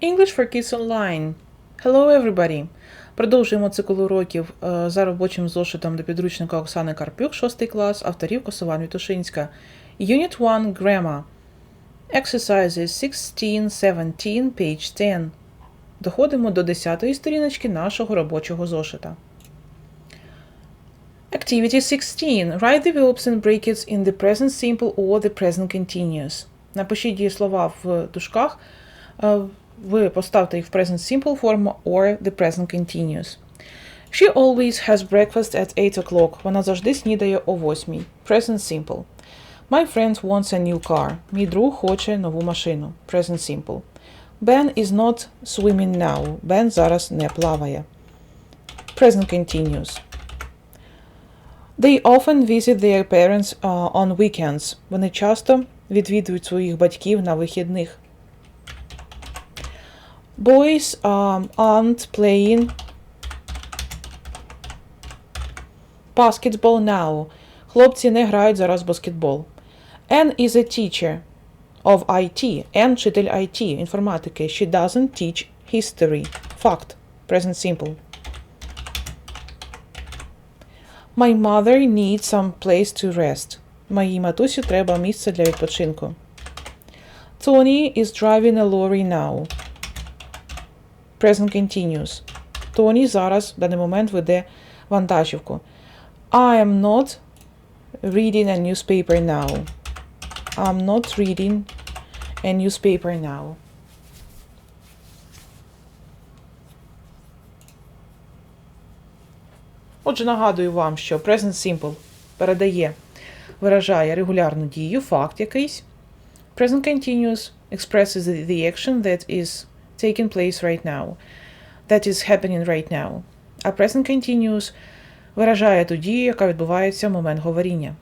English for Kids Online. Hello everybody! Продовжуємо цикл уроків е, за робочим зошитом до підручника Оксани Карпюк, 6 клас, авторів Косова Вітушинська. Unit 1 Grammar. Exercises 16, 17, page 10. Доходимо до 10-ї сторіночки нашого робочого зошита. Activity 16. Write the verbs and brackets in the present simple or the present continuous. Напишіть дієслова в дужках. Е, Ви поставте їх в present simple форму or the present continuous. She always has breakfast at 8 o'clock. Вона завжди снідає о 8. Present simple. My friend wants a new car. Мій друг хоче нову машину. Present simple. Ben is not swimming now. Бен зараз не плаває. Present continuous. They often visit their parents uh, on weekends. Вони часто відвідують своїх батьків на вихідних. Boys um, aren't playing basketball now. Хлопці не грають зараз в баскетбол. Anne is a teacher of IT. Anne – вчитель IT, інформатики. She doesn't teach history. Fact. Present simple. My mother needs some place to rest. Моїй матусі треба місце для відпочинку. Tony is driving a lorry now. Present continuous. Тоні зараз в даний момент веде вантажівку. I am not reading a newspaper now. I'm not reading a newspaper now. Отже, нагадую вам, що Present Simple передає, виражає регулярну дію, факт якийсь. Present Continuous expresses the, action that is taking place right now. That is happening right now. А Present Continuous виражає ту дію, яка відбувається в момент говоріння.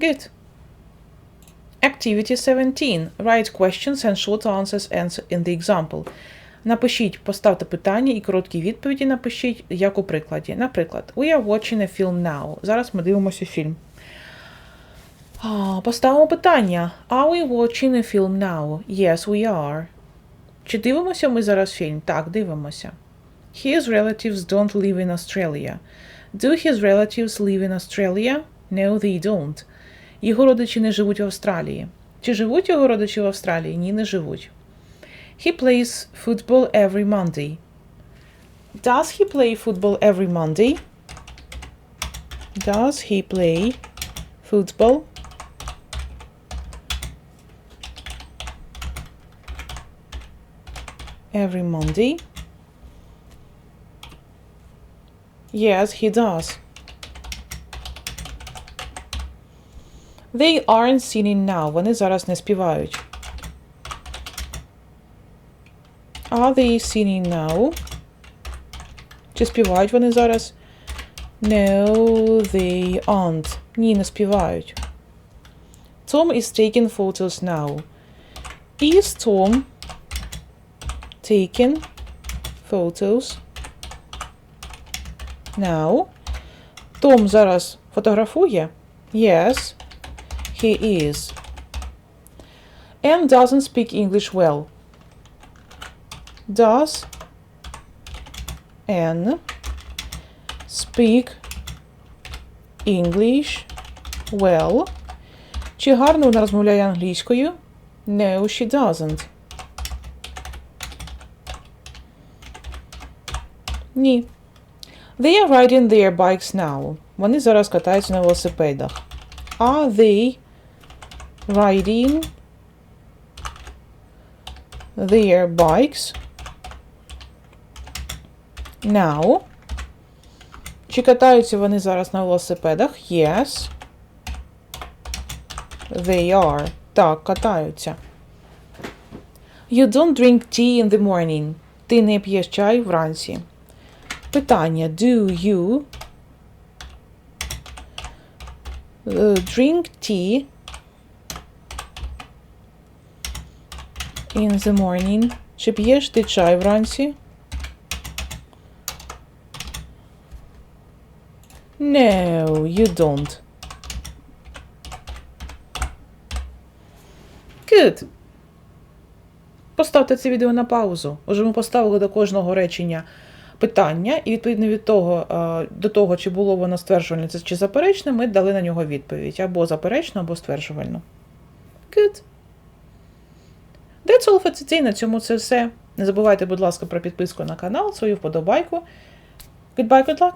Good. Activity 17. Write questions and short answers answer in the example. Напишіть, поставте питання і короткі відповіді напишіть, як у прикладі. Наприклад, We are watching a film now. Зараз ми дивимося фільм. Поставимо питання. Are we watching a film now? Yes, we are. Чи дивимося ми зараз фільм? Так, дивимося. His relatives don't live in Australia. Do his relatives live in Australia? No, they don't. Його родичі не живуть в Австралії. Чи живуть його родичі в Австралії? Ні, не живуть. He plays football every Monday. Does he play football every Monday? Does he play football every Monday? Yes, he does. They aren't singing now. Вони зараз не співають. Are they singing now? Чи співають вони зараз? No, they aren't. Ні, не співають. Tom is taking photos now. Is Tom taking photos now? Том зараз фотографує? Yes, he is. Anne doesn't speak English well. Does Anne speak English well? Чи гарно вона розмовляє англійською? No, she doesn't. Ні. They are riding their bikes now. Вони зараз катаються на велосипедах. Are they riding their bikes now? Чи катаються вони зараз на велосипедах? Yes. They are. Так, катаються. You don't drink tea in the morning. Ти не п'єш чай вранці. Питання. Do you uh, drink tea in the morning? Чи п'єш ти чай вранці? No, you don't. Good. поставте це відео на паузу. Уже ми поставили до кожного речення питання, і відповідно від того, е, до того, чи було воно стверджувальне чи заперечне, ми дали на нього відповідь або заперечно, або стверджувально. Good. That's all for today. На цьому це все. Не забувайте, будь ласка, про підписку на канал, свою вподобайку. Goodbye, good luck!